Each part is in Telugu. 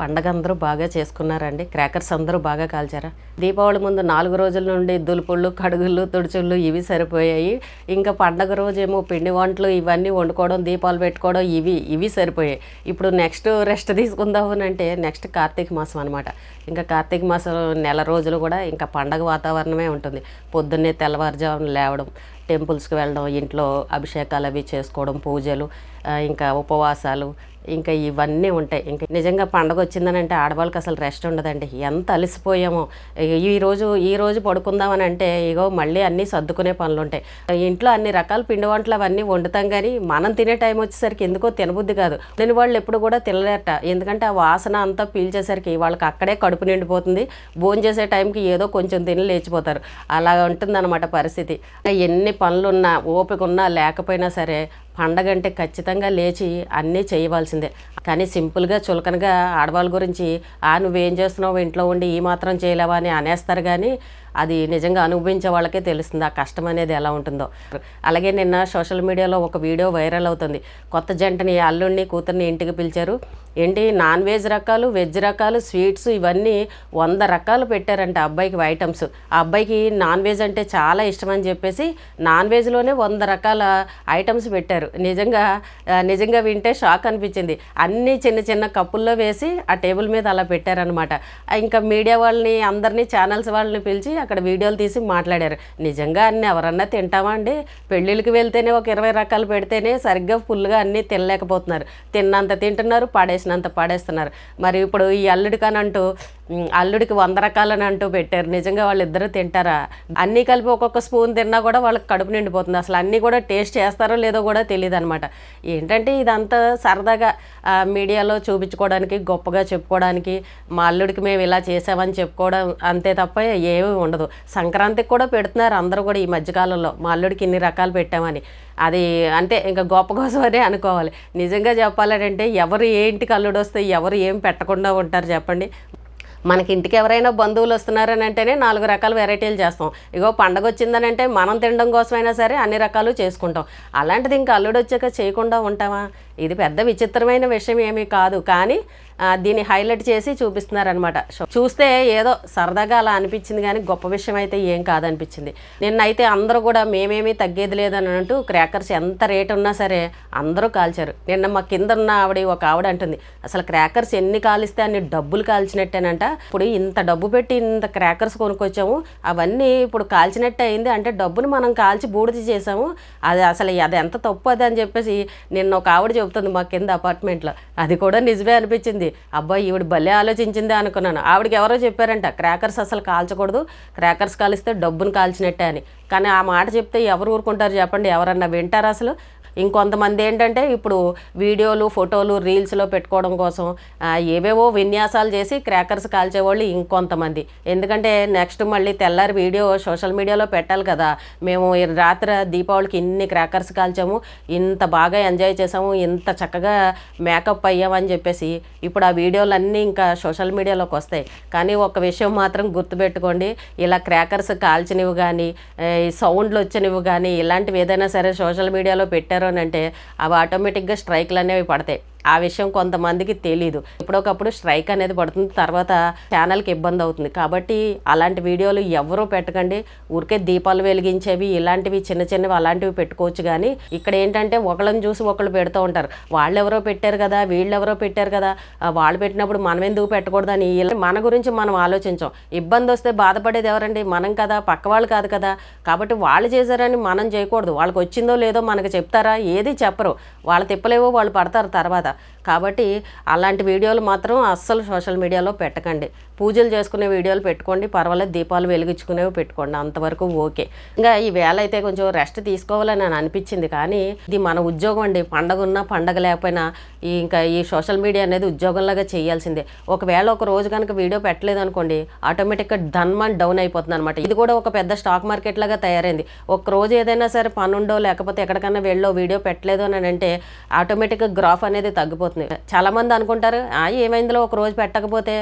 పండగ అందరూ బాగా చేసుకున్నారండి. క్రాకర్స్ అందరూ బాగా కాల్చారా. దీపావళి ముందు నాలుగు రోజుల నుండి దులుపుళ్ళు కడుగుళ్ళు తుడుచుళ్ళు ఇవి సరిపోయాయి. ఇంకా పండగ రోజేమో పిండి వంటలు ఇవన్నీ వండుకోవడం దీపాలు పెట్టుకోవడం ఇవి ఇవి సరిపోయాయి. ఇప్పుడు నెక్స్ట్ రెస్ట్ తీసుకుందామని అంటే నెక్స్ట్ కార్తీక మాసం అనమాట ఇంకా కార్తీక మాసం నెల రోజులు కూడా ఇంకా పండగ వాతావరణమే ఉంటుంది. పొద్దున్నే తెల్లవారుజామున లేవడం టెంపుల్స్కి వెళ్ళడం ఇంట్లో అభిషేకాలు అవి చేసుకోవడం పూజలు ఇంకా ఉపవాసాలు ఇంకా ఇవన్నీ ఉంటాయి. ఇంకా నిజంగా పండగ వచ్చిందని అంటే ఆడవాళ్ళకి అసలు రెస్ట్ ఉండదండి. ఎంత అలసిపోయామో. ఈరోజు ఈ రోజు పడుకుందామని అంటే ఇగో మళ్ళీ అన్నీ సర్దుకునే పనులు ఉంటాయి ఇంట్లో అన్ని రకాల పిండి వంటలు అవన్నీ వండుతాం కానీ మనం తినే టైం వచ్చేసరికి ఎందుకో తినబుద్ధి కాదు. నేను వాళ్ళు ఎప్పుడు కూడా తినలేట ఎందుకంటే ఆ వాసన అంతా పీల్చేసరికి వాళ్ళకి అక్కడే కడుపు నిండిపోతుంది. భోజనం చేసే టైంకి ఏదో కొంచెం తిని లేచిపోతారు. అలా ఉంటుందన్నమాట పరిస్థితి. ఎన్ని పనులున్నా ఓపిక ఉన్నా లేకపోయినా సరే పండగ అంటే ఖచ్చితంగా లేచి అన్నీ చేయవలసిందే. కానీ సింపుల్గా చులకనగా ఆడవాళ్ళ గురించి ఆ నువ్వేం చేస్తున్నావు? ఇంట్లో ఉండి ఈ మాత్రం చేయలేవా? అని అనేస్తారు కానీ అది నిజంగా అనుభవించే వాళ్ళకే తెలుస్తుంది ఆ కష్టం అనేది ఎలా ఉంటుందో. అలాగే నిన్న సోషల్ మీడియాలో ఒక వీడియో వైరల్ అవుతుంది. కొత్త జంటని అల్లుడిని కూతుర్ని ఇంటికి పిలిచారు. ఏంటి? నాన్ వెజ్ రకాలు వెజ్ రకాలు స్వీట్స్ ఇవన్నీ వంద రకాలు పెట్టారంట అబ్బాయికి ఐటమ్స్. ఆ అబ్బాయికి నాన్ వెజ్ అంటే చాలా ఇష్టం అని చెప్పేసి నాన్ వెజ్లోనే వంద రకాల ఐటమ్స్ పెట్టారు. నిజంగా నిజంగా వింటే షాక్ అనిపించింది. అన్నీ చిన్న చిన్న కప్పుల్లో వేసి ఆ టేబుల్ మీద అలా పెట్టారనమాట ఇంకా మీడియా వాళ్ళని అందరినీ ఛానల్స్ వాళ్ళని పిలిచి అక్కడ వీడియోలు తీసి మాట్లాడారు. నిజంగా అన్ని ఎవరన్నా తింటామా అండి? పెళ్ళిళ్ళకి వెళ్తేనే ఒక ఇరవై రకాలు పెడితేనే సరిగ్గా ఫుల్గా అన్నీ తినలేకపోతున్నారు. తిన్నంత తింటున్నారు పాడేసినంత పాడేస్తున్నారు. మరి ఇప్పుడు ఈ అల్లుడికనంటూ అల్లుడికి వంద రకాలని అంటూ పెట్టారు. నిజంగా వాళ్ళిద్దరూ తింటారా? అన్నీ కలిపి ఒక్కొక్క స్పూన్ తిన్నా కూడా వాళ్ళకి కడుపు నిండిపోతుంది. అసలు అన్నీ కూడా టేస్ట్ చేస్తారో లేదో కూడా తెలియదు అనమాట ఏంటంటే ఇదంతా సరదాగా మీడియాలో చూపించుకోవడానికి గొప్పగా చెప్పుకోవడానికి మా అల్లుడికి మేము ఇలా చేసామని చెప్పుకోవడం అంతే తప్ప ఏమీ ఉండదు. సంక్రాంతికి కూడా పెడుతున్నారు అందరూ కూడా ఈ మధ్యకాలంలో. మా అల్లుడికి ఇన్ని రకాలు పెట్టామని. అది అంటే ఇంకా గొప్ప కోసమనే అనుకోవాలి. నిజంగా చెప్పాలంటే ఎవరు ఏ ఇంటికి అల్లుడు వస్తే ఎవరు ఏం పెట్టకుండా ఉంటారు చెప్పండి. మనకి ఇంటికి ఎవరైనా బంధువులు వస్తున్నారని అంటేనే నాలుగు రకాల వెరైటీలు చేస్తాం. ఇగో పండగ వచ్చిందని అంటే మనం తినడం కోసమైనా సరే అన్ని రకాలు చేసుకుంటాం. అలాంటిది ఇంకా అల్లుడు వచ్చాక చేయకుండా ఉంటామా ఇది పెద్ద విచిత్రమైన విషయం ఏమీ కాదు. కానీ దీన్ని హైలైట్ చేసి చూపిస్తున్నారనమాట చూస్తే ఏదో సరదాగా అలా అనిపించింది కానీ గొప్ప విషయం అయితే ఏం కాదనిపించింది. నిన్నైతే అందరూ కూడా మేమేమీ తగ్గేది లేదని అంటూ క్రాకర్స్ ఎంత రేట్ ఉన్నా సరే అందరూ కాల్చారు. నిన్న మా కింద ఉన్న ఆవిడ ఒక ఆవిడ అంటుంది అసలు క్రాకర్స్ ఎన్ని కాలిస్తే అన్ని డబ్బులు కాల్చినట్టేనంట. ఇప్పుడు ఇంత డబ్బు పెట్టి ఇంత క్రాకర్స్ కొనుక్కొచ్చాము అవన్నీ ఇప్పుడు కాల్చినట్టు అయింది. అంటే డబ్బును మనం కాల్చి బూడిద చేసాము అది అసలు అది ఎంత తప్పు అది అని చెప్పేసి నిన్న ఒక ఆవిడ చెబుతుంది మా కింద అపార్ట్మెంట్లో అది కూడా నిజమే అనిపించింది. అబ్బాయి ఈవిడ భలే ఆలోచించిందే అనుకున్నాను. ఆవిడకి ఎవరో చెప్పారంట క్రాకర్స్ అసలు కాల్చకూడదు. క్రాకర్స్ కాలిస్తే డబ్బును కాల్చినట్టే అని. కానీ ఆ మాట చెప్తే ఎవరు ఊరుకుంటారు చెప్పండి? ఎవరన్నా వింటారా అసలు? ఇంకొంతమంది ఏంటంటే ఇప్పుడు వీడియోలు ఫోటోలు రీల్స్లో పెట్టుకోవడం కోసం ఏవేవో విన్యాసాలు చేసి క్రాకర్స్ కాల్చేవాళ్ళు ఇంకొంతమంది. ఎందుకంటే నెక్స్ట్ మళ్ళీ తెల్లారి వీడియో సోషల్ మీడియాలో పెట్టాలి కదా. మేము రాత్రి దీపావళికి ఇన్ని క్రాకర్స్ కాల్చాము ఇంత బాగా ఎంజాయ్ చేసాము ఇంత చక్కగా మేకప్ అయ్యామని చెప్పేసి ఇప్పుడు ఆ వీడియోలు అన్నీ ఇంకా సోషల్ మీడియాలోకి వస్తాయి. కానీ ఒక విషయం మాత్రం గుర్తుపెట్టుకోండి ఇలా క్రాకర్స్ కాల్చినవి కానీ సౌండ్లు వచ్చినవి కానీ ఇలాంటివి ఏదైనా సరే సోషల్ మీడియాలో పెట్టారు అని అంటే అవి ఆటోమేటిక్గా స్ట్రైక్లు అనేవి పడతాయి. ఆ విషయం కొంతమందికి తెలీదు. ఎప్పుడొకప్పుడు స్ట్రైక్ అనేది పడుతుంది తర్వాత ఛానల్కి ఇబ్బంది అవుతుంది. కాబట్టి అలాంటి వీడియోలు ఎవరూ పెట్టకండి. ఊరికే దీపాలు వెలిగించేవి ఇలాంటివి చిన్న చిన్నవి అలాంటివి పెట్టుకోవచ్చు కానీ ఇక్కడ ఏంటంటే ఒకళ్ళని చూసి ఒకళ్ళు పెడుతూ ఉంటారు. వాళ్ళు ఎవరో పెట్టారు కదా వీళ్ళెవరో పెట్టారు కదా వాళ్ళు పెట్టినప్పుడు మనం ఎందుకు పెట్టకూడదని మన గురించి మనం ఆలోచించాం. ఇబ్బంది వస్తే బాధపడేది ఎవరండి? మనం కదా పక్క వాళ్ళు కాదు కదా. కాబట్టి వాళ్ళు చేశారని మనం చేయకూడదు. వాళ్ళకి వచ్చిందో లేదో మనకు చెప్తారా? ఏది చెప్పరు. వాళ్ళ తిప్పలేవో వాళ్ళు పడతారు తర్వాత. కాబట్టి అలాంటి వీడియోలు మాత్రం అస్సలు సోషల్ మీడియాలో పెట్టకండి. పూజలు చేసుకునే వీడియోలు పెట్టుకోండి. పర్వాలేదు దీపాలు వెలిగించుకునేవి పెట్టుకోండి. అంతవరకు ఓకే. ఇంకా ఈ వేళ అయితే కొంచెం రెస్ట్ తీసుకోవాలని అని అనిపించింది. కానీ ఇది మన ఉద్యోగం అండి. పండగ ఉన్నా పండగ లేకపోయినా ఈ ఇంకా ఈ సోషల్ మీడియా అనేది ఉద్యోగంలాగా చేయాల్సిందే. ఒకవేళ ఒక రోజు కనుక వీడియో పెట్టలేదు అనుకోండి ఆటోమేటిక్గా ధన్మాన్ డౌన్ అయిపోతుంది అనమాట ఇది కూడా ఒక పెద్ద స్టాక్ మార్కెట్ లాగా తయారైంది. ఒక రోజు ఏదైనా సరే పనుండో లేకపోతే ఎక్కడికైనా వెళ్ళో వీడియో పెట్టలేదు అని అంటే ఆటోమేటిక్గా గ్రాఫ్ అనేది తగ్గిపోతున్నాయి. చాలా మంది అనుకుంటారు ఆ ఏమైందిలో? ఒక రోజు పెట్టకపోతే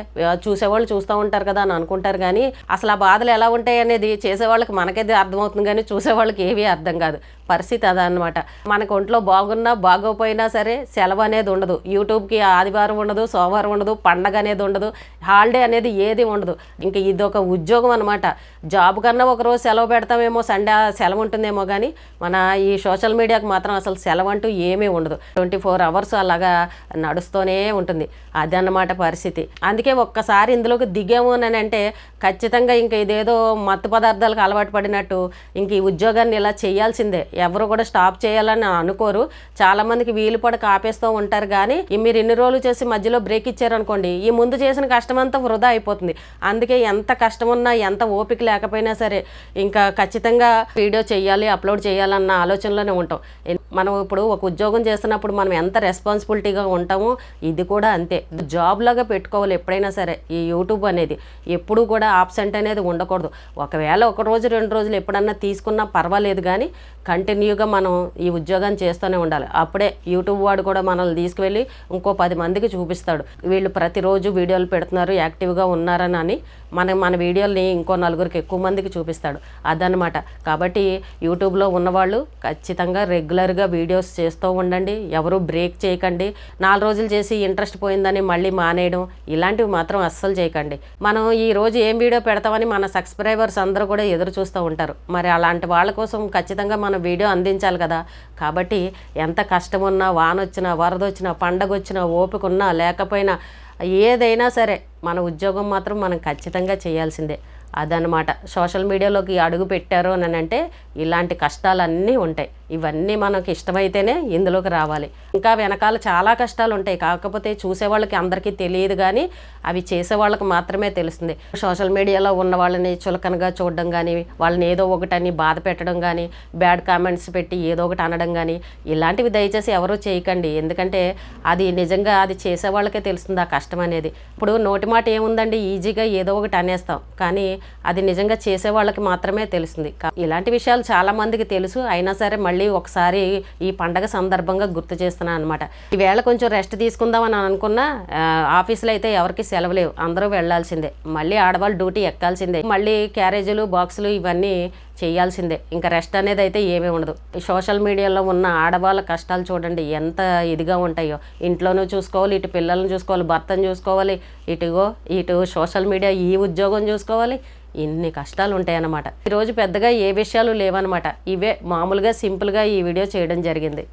చూసేవాళ్ళు చూస్తూ ఉంటారు కదా అని అనుకుంటారు కానీ అసలు ఆ బాధలు ఎలా ఉంటాయి అనేది చేసేవాళ్ళకి మనకైతే అర్థమవుతుంది కానీ చూసేవాళ్ళకి ఏవి అర్థం కాదు. పరిస్థితి అదనమాట మనకు ఒంట్లో బాగున్నా బాగోపోయినా సరే సెలవు అనేది ఉండదు. యూట్యూబ్కి ఆదివారం ఉండదు సోమవారం ఉండదు పండగ అనేది ఉండదు హాలిడే అనేది ఏది ఉండదు. ఇంకా ఇది ఒక ఉద్యోగం అనమాట జాబ్ కన్నా ఒకరోజు సెలవు పెడతామేమో సండే సెలవు ఉంటుందేమో కానీ మన ఈ సోషల్ మీడియాకి మాత్రం అసలు సెలవు అంటూ ఏమీ ఉండదు. ట్వంటీ ఫోర్ అవర్స్ అలాగా నడుస్తూనే ఉంటుంది. అదన్నమాట పరిస్థితి. అందుకే ఒక్కసారి ఇందులోకి దిగాము అని అంటే ఖచ్చితంగా ఇంకా ఇదేదో మత్తు పదార్థాలకు అలవాటు పడినట్టు ఇంక ఈ ఉద్యోగాన్ని ఇలా చేయాల్సిందే. ఎవరు కూడా స్టాప్ చేయాలని అనుకోరు. చాలామందికి వీలు పడక ఆపేస్తూ ఉంటారు కానీ మీరు ఇన్ని రోజులు చేసి మధ్యలో బ్రేక్ ఇచ్చారనుకోండి ఈ ముందు చేసిన కష్టం అంతా వృధా అయిపోతుంది. అందుకే ఎంత కష్టం ఉన్నా ఎంత ఓపిక లేకపోయినా సరే ఇంకా ఖచ్చితంగా వీడియో చేయాలి అప్లోడ్ చేయాలన్న ఆలోచనలోనే ఉంటాం. మనం ఇప్పుడు ఒక ఉద్యోగం చేస్తున్నప్పుడు మనం ఎంత రెస్పాన్సిబిలిటీగా ఉంటామో ఇది కూడా అంతే. జాబ్ లాగా పెట్టుకోవాలి ఎప్పుడైనా సరే ఈ యూట్యూబ్ అనేది. ఎప్పుడూ కూడా ఆబ్సెంట్ అనేది ఉండకూడదు. ఒకవేళ ఒక రోజు రెండు రోజులు ఎప్పుడన్నా తీసుకున్నా పర్వాలేదు కానీ కంటిన్యూగా మనం ఈ ఉద్యోగాన్ని చేస్తూనే ఉండాలి. అప్పుడే యూట్యూబ్ వాడు కూడా మనల్ని తీసుకువెళ్ళి ఇంకో పది మందికి చూపిస్తాడు. వీళ్ళు ప్రతిరోజు వీడియోలు పెడుతున్నారు యాక్టివ్గా ఉన్నారని అని మన మన వీడియోల్ని ఇంకో నలుగురికి ఎక్కువ మందికి చూపిస్తాడు. అదనమాట కాబట్టి యూట్యూబ్లో ఉన్నవాళ్ళు ఖచ్చితంగా రెగ్యులర్గా వీడియోస్ చేస్తూ ఉండండి. ఎవరు బ్రేక్ చేయకండి. నాలుగు రోజులు చేసి ఇంట్రెస్ట్ పోయిందని మళ్ళీ మానేయడం ఇలాంటివి మాత్రం అస్సలు చేయకండి. మనం ఈ రోజు ఏం వీడియో పెడతామని మన సబ్స్క్రైబర్స్ అందరూ కూడా ఎదురు చూస్తూ ఉంటారు. మరి అలాంటి వాళ్ళ కోసం ఖచ్చితంగా మనం వీడియో అందించాలి కదా. కాబట్టి ఎంత కష్టం ఉన్నా వాన వచ్చినా పండగ వచ్చినా ఓపిక ఉన్నా లేకపోయినా ఏదైనా సరే మన ఉద్యోగం మాత్రం మనం ఖచ్చితంగా చేయాల్సిందే. అదనమాట సోషల్ మీడియాలోకి అడుగు పెట్టారు అని అంటే ఇలాంటి కష్టాలన్నీ ఉంటాయి. ఇవన్నీ మనకి ఇష్టమైతేనే ఇందులోకి రావాలి. ఇంకా వెనకాల చాలా కష్టాలు ఉంటాయి. కాకపోతే చూసే వాళ్ళకి అందరికీ తెలియదు కానీ అవి చేసే వాళ్ళకి మాత్రమే తెలుస్తుంది. సోషల్ మీడియాలో ఉన్న వాళ్ళని చులకనగా చూడడం కానీ వాళ్ళని ఏదో ఒకటని బాధ పెట్టడం కానీ బ్యాడ్ కామెంట్స్ పెట్టి ఏదో ఒకటి అనడం కానీ ఇలాంటివి దయచేసి ఎవరూ చేయకండి. ఎందుకంటే అది నిజంగా అది చేసే వాళ్ళకే తెలుస్తుంది ఆ కష్టం అనేది. ఇప్పుడు నోటి మాట ఏముందండి? ఈజీగా ఏదో ఒకటి అనేస్తాం. కానీ అది నిజంగా చేసే వాళ్ళకి మాత్రమే తెలుస్తుంది. ఇలాంటి విషయాలు చాలా మందికి తెలుసు. అయినా సరే మళ్ళీ ఒకసారి ఈ పండగ సందర్భంగా గుర్తు చేస్తున్నాను అనమాట ఈవేళ కొంచెం రెస్ట్ తీసుకుందామని అనుకున్నా ఆ, ఆఫీసులో అయితే ఎవరికి సెలవు లేవు. అందరూ వెళ్ళాల్సిందే. మళ్ళీ ఆడవాళ్ళు డ్యూటీ ఎక్కాల్సిందే. మళ్ళీ క్యారేజీలు బాక్సులు ఇవన్నీ చేయాల్సిందే. ఇంకా రెస్ట్ అనేది అయితే ఏమీ ఉండదు. సోషల్ మీడియాలో ఉన్న ఆడవాళ్ళ కష్టాలు చూడండి ఎంత ఇదిగా ఉంటాయో. ఇంట్లోనూ చూసుకోవాలి ఇటు పిల్లల్ని చూసుకోవాలి భర్తను చూసుకోవాలి ఇటుగో ఇటు సోషల్ మీడియా ఈ ఉద్యోగం చూసుకోవాలి. ఇన్ని కష్టాలు ఉంటాయన్నమాట. ఈరోజు పెద్దగా ఏ విషయాలు లేవన్నమాట. ఇవే మామూలుగా సింపుల్గా ఈ వీడియో చేయడం జరిగింది.